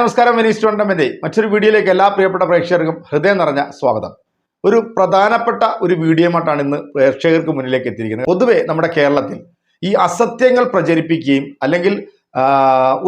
നമസ്കാരം Venice tournament മറ്റൊരു വീഡിയോയിലേക്ക് എല്ലാ പ്രിയപ്പെട്ട പ്രേക്ഷകർക്കും ഹൃദയം നിറഞ്ഞ സ്വാഗതം. ഒരു പ്രധാനപ്പെട്ട ഒരു വീഡിയോമായിട്ടാണ് ഇന്ന് പ്രേക്ഷകർക്ക് മുന്നിലേക്ക് എത്തിയിരിക്കുന്നത്. പൊതുവെ നമ്മുടെ കേരളത്തിൽ ഈ അസത്യങ്ങൾ പ്രചരിപ്പിക്കുകയും അല്ലെങ്കിൽ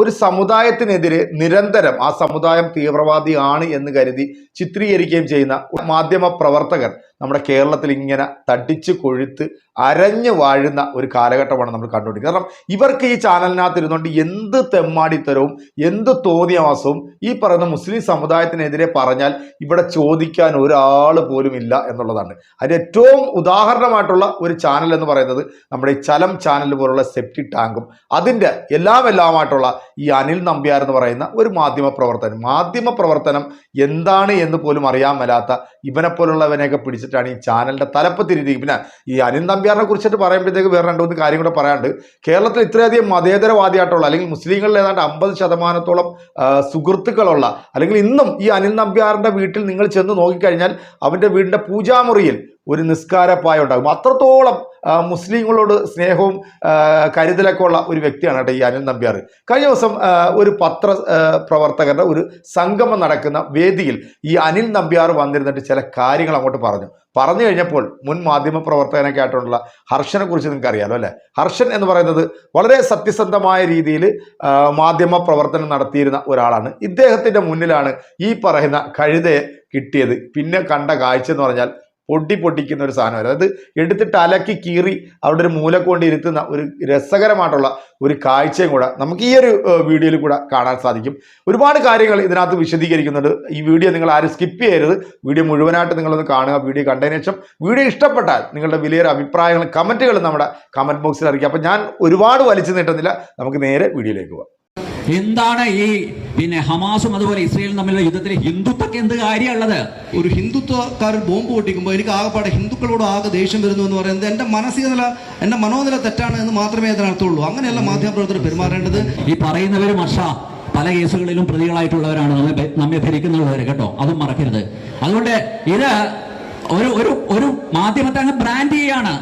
ഒരു സമുദായത്തിനെതിരെ നിരന്തരം ആ സമുദായം തീവ്രവാദിയാണ് എന്ന് കരുതി ചിത്രീകരിക്കുകയും ചെയ്യുന്ന മാധ്യമ പ്രവർത്തകർ നമ്മുടെ കേരളത്തിൽ ഇങ്ങനെ തടിച്ച് കൊഴുത്ത് അരഞ്ഞു വാഴുന്ന ഒരു കാലഘട്ടമാണ് നമ്മൾ കണ്ടുകൊണ്ടിരിക്കുന്നത്. കാരണം ഇവർക്ക് ഈ ചാനലിനകത്ത് ഇരുന്നുകൊണ്ട് എന്ത് തെമ്മാടിത്തരവും എന്ത് തോന്നിയവാസവും ഈ പറയുന്ന മുസ്ലിം സമുദായത്തിനെതിരെ പറഞ്ഞാൽ ഇവിടെ ചോദിക്കാൻ ഒരാൾ പോലും ഇല്ല എന്നുള്ളതാണ്. അതിന് ഏറ്റവും ഉദാഹരണമായിട്ടുള്ള ഒരു ചാനൽ എന്ന് പറയുന്നത് നമ്മുടെ ഈ ചലം ചാനൽ പോലുള്ള സെപ്റ്റി ടാങ്കും. അതിന്റെ എല്ലാം എല്ലാമായിട്ടുള്ള ഈ അനിൽ നമ്പ്യാർ എന്ന് പറയുന്ന ഒരു മാധ്യമ പ്രവർത്തനം മാധ്യമ പ്രവർത്തനം എന്താണ് എന്ന് പോലും അറിയാൻ മേലാത്ത ഇവനെപ്പോലുള്ളവനെയൊക്കെ പിടിച്ചിട്ടാണ് ഈ ചാനലിന്റെ തലപ്പത്തിരിക്കുന്നത്. പിന്നെ ഈ അനിൽ നമ്പ്യാറിനെ കുറിച്ചിട്ട് പറയുമ്പോഴത്തേക്ക് വേറെ രണ്ട് മൂന്ന് കാര്യം കൂടെ പറയാണ്ട് കേരളത്തിൽ ഇത്രയധികം മതേതരവാദിയായിട്ടുള്ള അല്ലെങ്കിൽ മുസ്ലിങ്ങളിൽ ഏതാണ്ട് അമ്പത് ശതമാനത്തോളം സുഹൃത്തുക്കളുള്ള അല്ലെങ്കിൽ ഇന്നും ഈ അനിൽ നമ്പ്യാറിന്റെ വീട്ടിൽ നിങ്ങൾ ചെന്ന് നോക്കിക്കഴിഞ്ഞാൽ അവന്റെ വീടിന്റെ പൂജാമുറിയിൽ ഒരു നിസ്കാരപ്പായ ഉണ്ടാകും. അത്രത്തോളം മുസ്ലിങ്ങളോട് സ്നേഹവും കരുതലൊക്കെ ഉള്ള ഒരു വ്യക്തിയാണ് കേട്ടോ ഈ അനിൽ നമ്പ്യാർ. കഴിഞ്ഞ ദിവസം ഒരു പത്ര പ്രവർത്തകരുടെ ഒരു സംഗമം നടക്കുന്ന വേദിയിൽ ഈ അനിൽ നമ്പ്യാർ വന്നിരുന്നിട്ട് ചില കാര്യങ്ങൾ അങ്ങോട്ട് പറഞ്ഞു. പറഞ്ഞു കഴിഞ്ഞപ്പോൾ മുൻ മാധ്യമ പ്രവർത്തകനൊക്കെ ആയിട്ടുള്ള ഹർഷനെ കുറിച്ച് നിങ്ങൾക്ക് അറിയാലോ അല്ലെ? ഹർഷൻ എന്ന് പറയുന്നത് വളരെ സത്യസന്ധമായ രീതിയിൽ മാധ്യമ പ്രവർത്തനം നടത്തിയിരുന്ന ഒരാളാണ്. ഇദ്ദേഹത്തിന്റെ മുന്നിലാണ് ഈ പറയുന്ന കഴുതയെ കിട്ടിയത്. പിന്നെ കണ്ട കാഴ്ച എന്ന് പറഞ്ഞാൽ പൊട്ടി പൊട്ടിക്കുന്ന ഒരു സാധനം അതായത് എടുത്തിട്ട് അലക്കി കീറി അവിടെ ഒരു മൂല കൊണ്ട് ഇരുത്തുന്ന ഒരു രസകരമായിട്ടുള്ള ഒരു കാഴ്ചയും കൂടെ നമുക്ക് ഈ ഒരു വീഡിയോയിൽ കൂടെ കാണാൻ സാധിക്കും. ഒരുപാട് കാര്യങ്ങൾ ഇതിനകത്ത് വിശദീകരിക്കുന്നുണ്ട്. ഈ വീഡിയോ നിങ്ങൾ ആരും സ്കിപ്പ് ചെയ്യരുത്. വീഡിയോ മുഴുവനായിട്ട് നിങ്ങളൊന്ന് കാണുക വീഡിയോ കണ്ടതിന് ശേഷം വീഡിയോ ഇഷ്ടപ്പെട്ടാൽ നിങ്ങളുടെ വലിയൊരു അഭിപ്രായങ്ങളും കമന്റുകൾ നമ്മുടെ കമന്റ് ബോക്സിൽ അറിയിക്കുക അപ്പം ഞാൻ ഒരുപാട് വലിച്ചു നീട്ടുന്നില്ല. നമുക്ക് നേരെ വീഡിയോയിലേക്ക് പോകാം എന്താണ് ഈ പിന്നെ ഹമാസും അതുപോലെ ഇസ്രയേലും തമ്മിലുള്ള യുദ്ധത്തിൽ ഹിന്ദുത്വക്ക് എന്ത് കാര്യമുള്ളത്? ഒരു ഹിന്ദുത്വക്കാരൻ ബോംബ് പൊട്ടിക്കുമ്പോൾ എനിക്ക് ആകെപ്പാടെ ഹിന്ദുക്കളോട് ആകെ ദേഷ്യം വരുന്നു എന്ന് പറയുന്നത് എന്റെ മാനസിക നില എന്റെ മനോനില തെറ്റാണ് എന്ന് മാത്രമേ അതിനർത്ഥമുള്ളൂ അങ്ങനെയല്ല മാധ്യമപ്രവർത്തകർ പെരുമാറേണ്ടത്. ഈ പറയുന്നവരും വർഷ പല കേസുകളിലും പ്രതികളായിട്ടുള്ളവരാണ് നമ്മെ നമ്മെ ഭരിക്കുന്നുള്ളവർ കേട്ടോ. അതും മറക്കരുത്. അതുകൊണ്ട് ഇത് ഒരു ഒരു ഒരു മാധ്യമത്തെ അങ്ങ് ബ്രാൻഡ് ചെയ്യാണ്.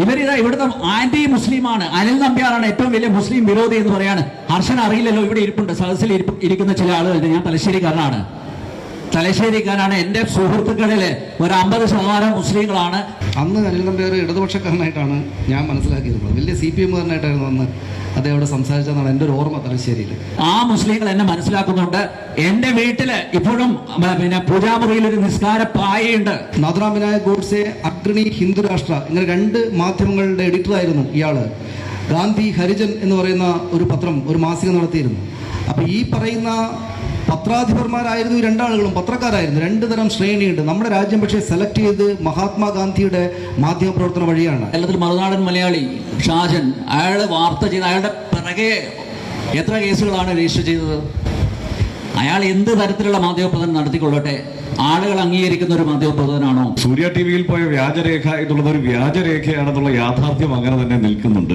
ഇവരിത് ഇവിടുത്തെ ആന്റി മുസ്ലിമാണ് അനിൽ നമ്പ്യാറാണ് ഏറ്റവും വലിയ മുസ്ലിം വിരോധി എന്ന് പറയാണ്. ഹർഷൻ അറിയില്ലല്ലോ ഇവിടെ ഇരിപ്പുണ്ട്. സദസ്സിൽ ഇരിക്കുന്ന ചില ആളുകളുണ്ട് ഞാൻ തലശ്ശേരിക്കാരനാണ്. തലശ്ശേരിക്കാരാണ് എന്റെ സുഹൃത്തുക്കളിൽ ഒരു അമ്പത് ശതമാനം മുസ്ലിങ്ങളാണ്. അന്ന് അനിൽ നമ്പ്യാർ ഇടതുപക്ഷക്കാരനായിട്ടാണ് ഞാൻ മനസ്സിലാക്കിയിരുന്നത് വലിയ സി പി എമ്മുകാരനായിട്ടായിരുന്നു അന്ന് അദ്ദേഹം അവിടെ സംസാരിച്ചതെന്നാണ് എന്റെ ഒരു ഓർമ്മ തലശ്ശേരിയിൽ. ആ മുസ്ലിങ്ങൾ എന്നെ മനസ്സിലാക്കുന്നുണ്ട്. എന്റെ വീട്ടിൽ ഇപ്പോഴും പിന്നെ പൂജാമുറിയിൽ ഒരു നിസ്കാര പായയുണ്ട്. നദ്രാമിനായ ഗോഡ്സെ അഗ്രണി ഹിന്ദുരാഷ്ട്ര ഇങ്ങനെ രണ്ട് മാധ്യമങ്ങളുടെ എഡിറ്ററായിരുന്നു ഇയാൾ ഗാന്ധി ഹരിജൻ എന്ന് പറയുന്ന ഒരു പത്രം ഒരു മാസിക നടത്തിയിരുന്നു. അപ്പോൾ ഈ പറയുന്ന പത്രാധിപന്മാരായിരുന്നു ഈ രണ്ടാളുകളും പത്രക്കാരായിരുന്നു. രണ്ട് തരം ശ്രേണിയുണ്ട്. നമ്മുടെ രാജ്യം പക്ഷേ സെലക്ട് ചെയ്ത് മഹാത്മാഗാന്ധിയുടെ മാധ്യമപ്രവർത്തന വഴിയാണ്. കേരളത്തിൽ മറുനാടൻ മലയാളി ഷാജൻ അയാൾ വാർത്ത ചെയ്ത് അയാളുടെ പിറകെ എത്ര കേസുകളാണ് രജിസ്റ്റർ ചെയ്തത്? അയാൾ എന്ത് തരത്തിലുള്ള മാധ്യമപ്രവർത്തനം നടത്തിക്കൊള്ളട്ടെ? ആളുകൾ അംഗീകരിക്കുന്ന ഒരു മാധ്യമപ്രവർത്തനാണോ സൂര്യ ടി വിയിൽ പോയ വ്യാജരേഖ എന്നുള്ളത് ഒരു വ്യാജരേഖയാണെന്നുള്ള യാഥാർത്ഥ്യം അങ്ങനെ തന്നെ നിൽക്കുന്നുണ്ട്.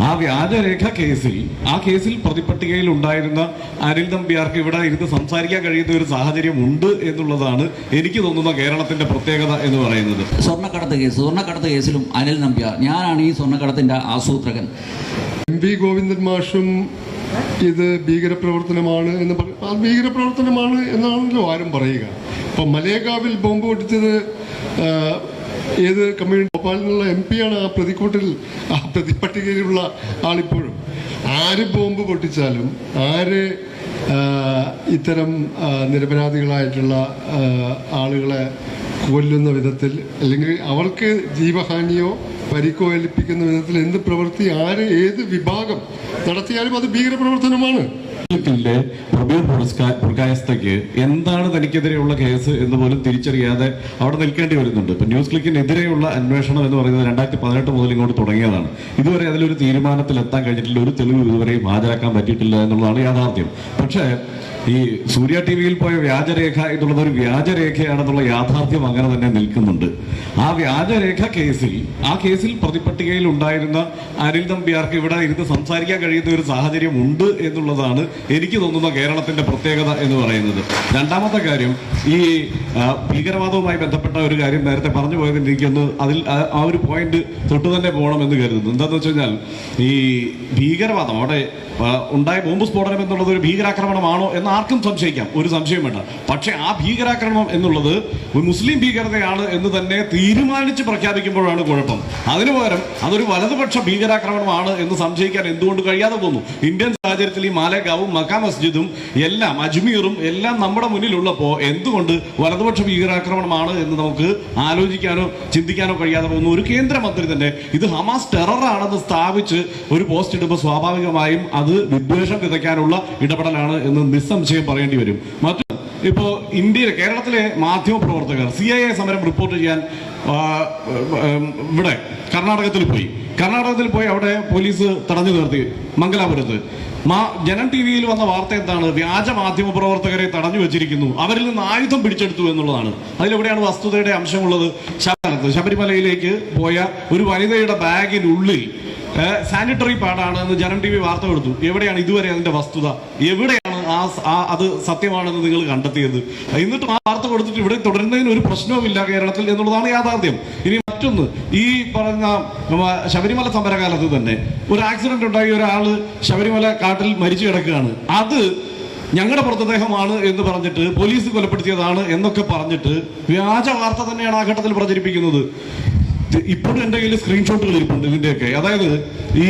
ആ വ്യാജരേഖ കേസിൽ ആ കേസിൽ പ്രതിപട്ടികയിൽ ഉണ്ടായിരുന്ന അനിൽ നമ്പ്യാർക്ക് ഇവിടെ ഇരുന്ന് സംസാരിക്കാൻ കഴിയുന്ന ഒരു സാഹചര്യം ഉണ്ട് എന്നുള്ളതാണ് എനിക്ക് തോന്നുന്ന കേരളത്തിന്റെ പ്രത്യേകത എന്ന് പറയുന്നത്. സ്വർണക്കടത്ത് കേസ് സ്വർണക്കടത്ത് കേസിലും അനിൽ നമ്പ്യാർ. ഞാനാണ് ഈ സ്വർണക്കടത്തിന്റെ ആസൂത്രകൻ. എം വി ഗോവിന്ദൻ മാഷും ഇത് ഭീകരപ്രവർത്തനമാണ് എന്ന് പറയും ഭീകരപ്രവർത്തനമാണ് എന്നാണല്ലോ ആരും പറയുക. അപ്പം മലേഗാവിൽ ബോംബ് പൊട്ടിച്ചത് ഏത് കമ്മ്യൂണിറ്റി ഭോപ്പാലിൽ നിന്നുള്ള എം പിയാണ് ആ പ്രതിക്കൂട്ടിൽ ആ പ്രതിപട്ടികയിലുള്ള ആളിപ്പോഴും. ആര് ബോംബ് പൊട്ടിച്ചാലും ആര് ഇത്തരം നിരപരാധികളായിട്ടുള്ള ആളുകളെ കൊല്ലുന്ന വിധത്തിൽ അല്ലെങ്കിൽ അവർക്ക് ജീവഹാനിയോ പരിക്കോ ഏൽപ്പിക്കുന്ന വിധത്തിൽ എന്ത് പ്രവൃത്തി ആര് ഏത് വിഭാഗം നടത്തിയാലും അത് ഭീകരപ്രവർത്തനമാണ്. പ്രബീർ എന്താണ് തനിക്കെതിരെയുള്ള കേസ് എന്ന് പോലും തിരിച്ചറിയാതെ അവിടെ നിൽക്കേണ്ടി വരുന്നുണ്ട്. ഇപ്പൊ ന്യൂസ് ക്ലിക്കിനെതിരെയുള്ള അന്വേഷണം എന്ന് പറയുന്നത് രണ്ടായിരത്തി പതിനെട്ട് മുതൽ ഇങ്ങോട്ട് തുടങ്ങിയതാണ്. ഇതുവരെ അതിലൊരു തീരുമാനത്തിൽ എത്താൻ കഴിഞ്ഞിട്ടില്ല ഒരു തെളിവ് ഇതുവരെയും ഹാജരാക്കാൻ പറ്റിയിട്ടില്ല എന്നുള്ളതാണ് യാഥാർത്ഥ്യം. പക്ഷേ ഈ സൂര്യ ടി വിയിൽ പോയ വ്യാജരേഖ എന്നുള്ളത് ഒരു വ്യാജരേഖയാണെന്നുള്ള യാഥാർത്ഥ്യം അങ്ങനെ തന്നെ നിൽക്കുന്നുണ്ട്. ആ വ്യാജരേഖ കേസിൽ ആ കേസിൽ പ്രതിപട്ടികയിൽ ഉണ്ടായിരുന്ന അനിൽ തമ്പിയാർക്ക് ഇവിടെ ഇരുന്ന് സംസാരിക്കാൻ കഴിയുന്ന ഒരു സാഹചര്യം ഉണ്ട് എന്നുള്ളതാണ് എനിക്ക് തോന്നുന്ന കേരളത്തിന്റെ പ്രത്യേകത എന്ന് പറയുന്നത്. രണ്ടാമത്തെ കാര്യം ഈ ഭീകരവാദവുമായി ബന്ധപ്പെട്ട ഒരു കാര്യം നേരത്തെ പറഞ്ഞു പോയതിൽ എനിക്കൊന്ന് അതിൽ ആ- ഒരു പോയിന്റ് തൊട്ട് തന്നെ പോകണം എന്ന് കരുതുന്നു. എന്താണെന്ന് വെച്ച് കഴിഞ്ഞാൽ ഈ ഭീകരവാദം അവിടെ ഉണ്ടായ ബോംബ് സ്ഫോടനം എന്നുള്ളത് ഒരു ഭീകരാക്രമണമാണോ എന്ന് ആർക്കും സംശയിക്കാം. ഒരു സംശയം വേണ്ട. പക്ഷേ ആ ഭീകരാക്രമണം എന്നുള്ളത് ഒരു മുസ്ലിം ഭീകരതയാണ് എന്ന് തന്നെ തീരുമാനിച്ച് പ്രഖ്യാപിക്കുമ്പോഴാണ് കുഴപ്പം. അതിനു പകരം അതൊരു വലതുപക്ഷ ഭീകരാക്രമണമാണ് എന്ന് സംശയിക്കാൻ എന്തുകൊണ്ട് കഴിയാതെ പോന്നു. ഇന്ത്യൻ സാഹചര്യത്തിൽ ഈ മാലേഗാവും മക്കാ മസ്ജിദും എല്ലാം അജ്മീറും എല്ലാം നമ്മുടെ മുന്നിലുള്ളപ്പോൾ എന്തുകൊണ്ട് വലതുപക്ഷ ഭീകരാക്രമണമാണ് എന്ന് നമുക്ക് ആലോചിക്കാനോ ചിന്തിക്കാനോ കഴിയാതെ പോകുന്നു ഒരു കേന്ദ്രമന്ത്രി തന്നെ ഇത് ഹമാസ് ടെററാണെന്ന് സ്ഥാപിച്ച് ഒരു പോസ്റ്റ് ഇടുമ്പോൾ സ്വാഭാവികമായും അത് വിദ്വേഷം വിതയ്ക്കാനുള്ള ഇടപെടലാണ് എന്ന് നിസ്സംശയം പറയേണ്ടി വരും. മറ്റു ഇപ്പോൾ ഇന്ത്യയിലെ കേരളത്തിലെ മാധ്യമ പ്രവർത്തകർ സി ഐ എ സമരം റിപ്പോർട്ട് ചെയ്യാൻ ഇവിടെ കർണാടകത്തിൽ പോയി. കർണാടകത്തിൽ പോയി അവിടെ പോലീസ് തടഞ്ഞു നിർത്തി മംഗലാപുരത്ത്. മാ ജനം ടി വിയിൽ വന്ന വാർത്ത എന്താണ്? വ്യാജ മാധ്യമ പ്രവർത്തകരെ തടഞ്ഞു വെച്ചിരിക്കുന്നു. അവരിൽ നിന്ന് ആയുധം പിടിച്ചെടുത്തു എന്നുള്ളതാണ്. അതിലെവിടെയാണ് വസ്തുതയുടെ അംശമുള്ളത്? ശബരിമലത്ത് ശബരിമലയിലേക്ക് പോയ ഒരു വനിതയുടെ ബാഗിനുള്ളിൽ സാനിറ്ററി പാഡാണ് എന്ന് ജനം ടി വി വാർത്ത കൊടുത്തു. എവിടെയാണ് ഇതുവരെ അതിന്റെ വസ്തുത? എവിടെയാണ് ആ അത് സത്യമാണെന്ന് നിങ്ങൾ കണ്ടെത്തിയത്. എന്നിട്ടും ആ വാർത്ത കൊടുത്തിട്ട് ഇവിടെ തുടരുന്നതിന് ഒരു പ്രശ്നവുമില്ല കേരളത്തിൽ എന്നുള്ളതാണ് യാഥാർത്ഥ്യം. ഇനി മറ്റൊന്ന് ഈ പറഞ്ഞ ശബരിമല സമരകാലത്ത് തന്നെ ഒരു ആക്സിഡന്റ് ഉണ്ടായി ഒരാൾ ശബരിമല കാട്ടിൽ മരിച്ചു കിടക്കുകയാണ്. അത് ഞങ്ങളുടെ മൃതദേഹമാണ് എന്ന് പറഞ്ഞിട്ട് പോലീസ് കൊലപ്പെടുത്തിയതാണ് എന്നൊക്കെ പറഞ്ഞിട്ട് വ്യാജ വാർത്ത തന്നെയാണ് ആ ഘട്ടത്തിൽ പ്രചരിപ്പിക്കുന്നത്. ഇപ്പോഴും എന്റെ കയ്യിൽ സ്ക്രീൻഷോട്ടുകൾ ഇരിപ്പുണ്ട് ഇതിന്റെയൊക്കെ. അതായത് ഈ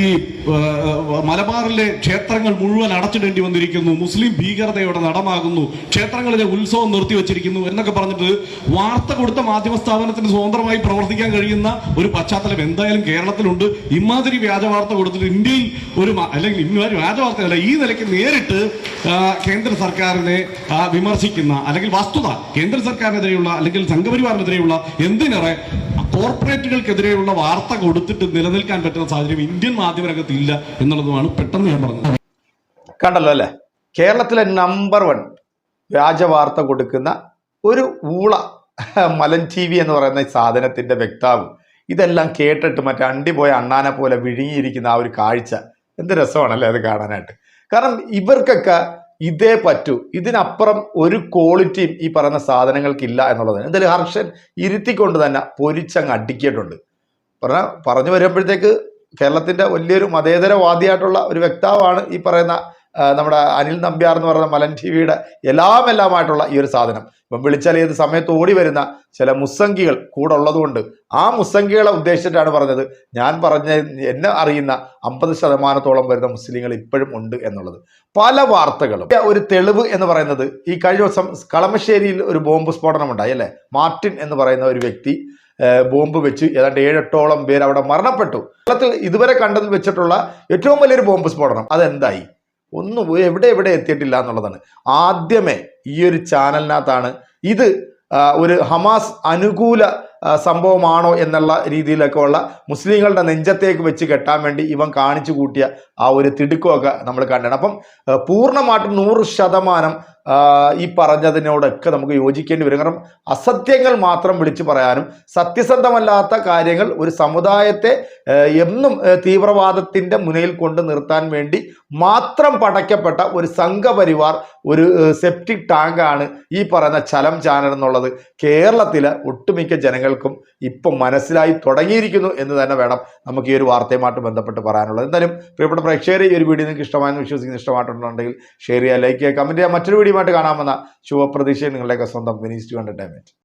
മലബാറിലെ ക്ഷേത്രങ്ങൾ മുഴുവൻ അടച്ചിടേണ്ടി വന്നിരിക്കുന്നു. മുസ്ലിം ഭീകരതയോടെ നടമാകുന്നു. ക്ഷേത്രങ്ങളിലെ ഉത്സവം നിർത്തിവെച്ചിരിക്കുന്നു എന്നൊക്കെ പറഞ്ഞിട്ട് വാർത്ത കൊടുത്ത മാധ്യമ സ്ഥാപനത്തിന് സ്വതന്ത്രമായി പ്രവർത്തിക്കാൻ കഴിയുന്ന ഒരു പശ്ചാത്തലം എന്തായാലും കേരളത്തിലുണ്ട്. ഇമാതിരി വ്യാജ വാർത്ത കൊടുത്തിട്ട് ഇന്ത്യയിൽ ഒരു അല്ലെങ്കിൽ ഇമാതിരി വ്യാജ വാർത്തയല്ല ഈ നിലയ്ക്ക് നേരിട്ട് കേന്ദ്ര സർക്കാരിനെ വിമർശിക്കുന്ന അല്ലെങ്കിൽ വസ്തുത കേന്ദ്ര സർക്കാരിനെതിരെയുള്ള അല്ലെങ്കിൽ സംഘപരിവാറിനെതിരെയുള്ള എന്തിനേറെ കോർപ്പറേറ്റുകൾക്കെതിരെയുള്ള വാർത്ത കൊടുത്തിട്ട് നിലനിൽക്കാൻ പറ്റുന്ന സാഹചര്യം ഇന്ത്യൻ മാധ്യമരംഗത്ത് ഇല്ല എന്നുള്ളതുമാണ് പെട്ടെന്ന് ഞാൻ പറഞ്ഞത്. കണ്ടല്ലോ അല്ലേ? കേരളത്തിലെ നമ്പർ വൺ വ്യാജ വാർത്ത കൊടുക്കുന്ന ഒരു ഊള മലൻ ടി വി എന്ന് പറയുന്ന സാധനത്തിന്റെ വ്യക്താവ്. ഇതെല്ലാം കേട്ടിട്ട് മറ്റേ അണ്ടി പോയ അണ്ണാനെ പോലെ വിഴുങ്ങിയിരിക്കുന്ന ആ ഒരു കാഴ്ച. എന്ത് രസമാണല്ലേ അത് കാണാനായിട്ട്? കാരണം ഇവർക്കൊക്കെ ഇതേ പറ്റൂ. ഇതിനപ്പുറം ഒരു ക്വാളിറ്റിയും ഈ പറയുന്ന സാധനങ്ങൾക്കില്ല എന്നുള്ളതാണ്. എന്തായാലും ഹർഷൻ ഇരുത്തിക്കൊണ്ട് തന്നെ പൊരിച്ചങ്ങ് അടിക്കിയിട്ടുണ്ട്. പറഞ്ഞ പറഞ്ഞു വരുമ്പോഴത്തേക്ക് കേരളത്തിന്റെ വലിയൊരു മതേതരവാദിയായിട്ടുള്ള ഒരു വ്യക്താവാണ് ഈ പറയുന്ന നമ്മുടെ അനിൽ നമ്പ്യാർ എന്ന് പറയുന്ന മലൻ ടി വിയുടെ എല്ലാം എല്ലാമായിട്ടുള്ള ഈ ഒരു സാധനം. ഇപ്പം വിളിച്ചാൽ ഏത് സമയത്ത് ഓടി വരുന്ന ചില മുസ്സംഗികൾ കൂടെ ഉള്ളതുകൊണ്ട് ആ മുസ്സംഗികളെ ഉദ്ദേശിച്ചിട്ടാണ് പറഞ്ഞത്. ഞാൻ പറഞ്ഞ എന്നെ അറിയുന്ന അമ്പത് ശതമാനത്തോളം വരുന്ന മുസ്ലിങ്ങൾ ഇപ്പോഴും ഉണ്ട് എന്നുള്ളത്. പല വാർത്തകളും. ഒരു തെളിവ് എന്ന് പറയുന്നത് ഈ കഴിഞ്ഞ ദിവസം കളമശ്ശേരിയിൽ ഒരു ബോംബ് സ്ഫോടനം ഉണ്ടായി അല്ലേ? മാർട്ടിൻ എന്ന് പറയുന്ന ഒരു വ്യക്തി ബോംബ് വെച്ച് ഏതാണ്ട് ഏഴെട്ടോളം പേര് അവിടെ മരണപ്പെട്ടു. കേരളത്തിൽ ഇതുവരെ കണ്ടതിൽ വെച്ചിട്ടുള്ള ഏറ്റവും വലിയൊരു ബോംബ് സ്ഫോടനം അതെന്തായി? ഒന്നും എവിടെ എവിടെ എത്തിയിട്ടില്ല എന്നുള്ളതാണ്. ആദ്യമേ ഈ ഒരു ചാനലിനകത്താണ്. ഇത് ഒരു ഹമാസ് അനുകൂല സംഭവമാണോ എന്നുള്ള രീതിയിലൊക്കെ ഉള്ള മുസ്ലിങ്ങളുടെ നെഞ്ചത്തേക്ക് വെച്ച് കെട്ടാൻ വേണ്ടി ഇവൻ കാണിച്ചു കൂട്ടിയ ആ ഒരു തിടുക്കമൊക്കെ നമ്മൾ കണ്ടാണ്. അപ്പം പൂർണമായിട്ടും നൂറ് ശതമാനം ഈ പറഞ്ഞതിനോടൊക്കെ നമുക്ക് യോജിക്കേണ്ടി വരും. കാരണം അസത്യങ്ങൾ മാത്രം വിളിച്ചു പറയാനും സത്യസന്ധമല്ലാത്ത കാര്യങ്ങൾ ഒരു സമുദായത്തെ എന്നും തീവ്രവാദത്തിന്റെ മുനയിൽ കൊണ്ട് നിർത്താൻ വേണ്ടി മാത്രം പടയ്ക്കപ്പെട്ട ഒരു സംഘപരിവാർ ഒരു സെപ്റ്റിക് ടാങ്കാണ് ഈ പറയുന്ന ചലം ചാനൽ എന്നുള്ളത്. കേരളത്തിലെ ഒട്ടുമിക്ക ജനങ്ങൾക്കും ഇപ്പം മനസ്സിലായി തുടങ്ങിയിരിക്കുന്നു എന്ന് തന്നെ വേണം നമുക്ക് ഈ ഒരു വാർത്തയുമായിട്ട് ബന്ധപ്പെട്ട് പറയാനുള്ളത്. എന്തായാലും പ്രിയപ്പെട്ട പ്രേക്ഷകരെ ഈ ഒരു വീഡിയോ നിങ്ങൾക്ക് ഇഷ്ടമായെന്ന് വിശ്വസിക്കുന്ന ഇഷ്ടമായിട്ടുണ്ടെങ്കിൽ ഷെയർ ചെയ്യുക ലൈക്ക് ചെയ്യുക കമന്റ് ചെയ്യുക. മറ്റൊരു വീഡിയോ ആയിട്ട് കാണാമെന്ന ശുഭപ്രതീക്ഷയും നിങ്ങളുടെയൊക്കെ സ്വന്തം വിനീസ് ടു എന്റർടൈൻമെന്റ്